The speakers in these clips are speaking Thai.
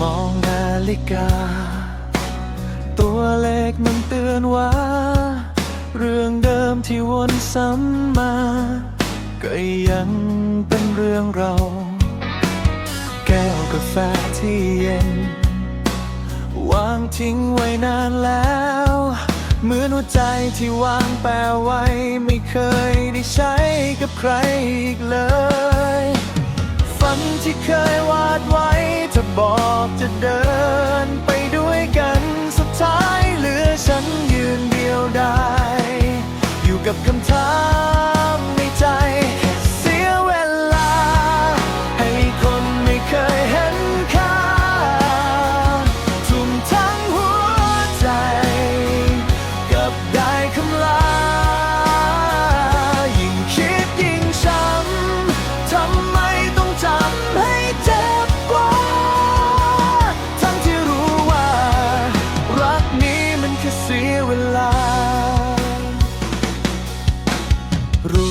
มองนาฬิกา ตัวเลขมันเตือนว่า เรื่องเดิมที่วนซ้ำมา ก็ยังเป็นเรื่องเรา แก้วกาแฟที่เย็น วางทิ้งไว้นานแล้ว เหมือนหัวใจที่วางแปะไว้ ไม่เคยได้ใช้กับใครอีกเลย ฝันที่เคยวาดไว้จะบอกจะเดินไปด้วยกันสุดท้ายเหลือฉันยืนเดียวดาย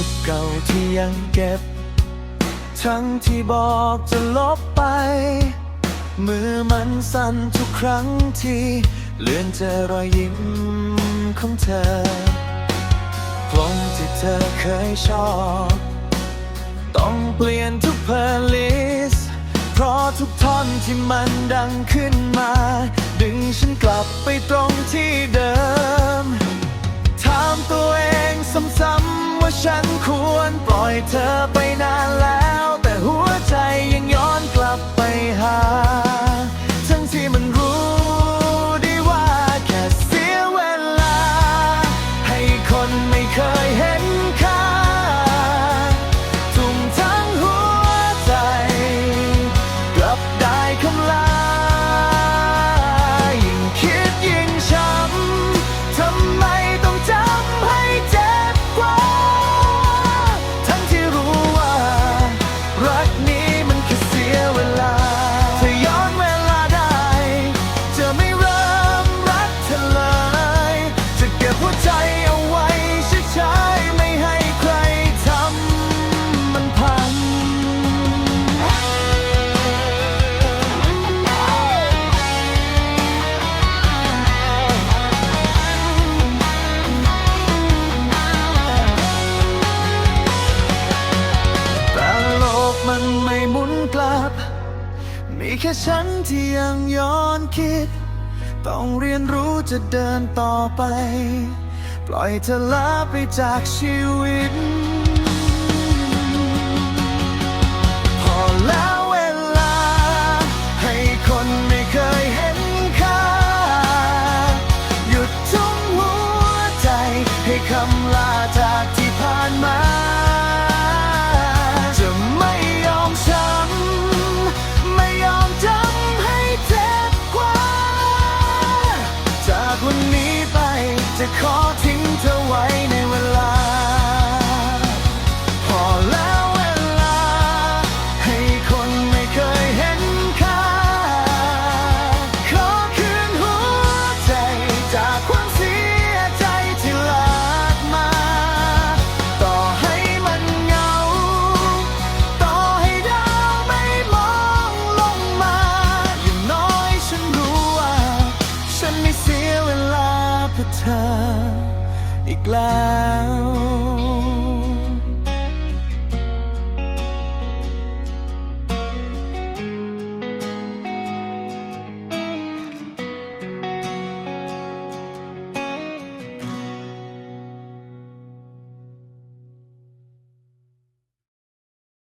ปเก่าที่ยังเก็บ ทั้งที่บอกจะลบไป มือมันสั่นทุกครั้งที่เลื่อนเจอรอยยิ้มของเธอพลงที่เธอเคยชอบ ต้องเปลี่ยนทุกเพลย์ลิสต์เพราะทุกท่อนที่มันดังขึ้นมา ดึงฉันกลับไปตรงที่เดิม ฉันควรปล่อยเธอไปนานแล้ว แค่ฉันที่ยังย้อนคิด ต้องเรียนรู้จะเดินต่อไป ปล่อยเธอลาไปจากชีวิต พอแล้วเวลา ให้คนไม่เคยเห็นค่า หยุดทุ่มหัวใจให้คำลา ฉั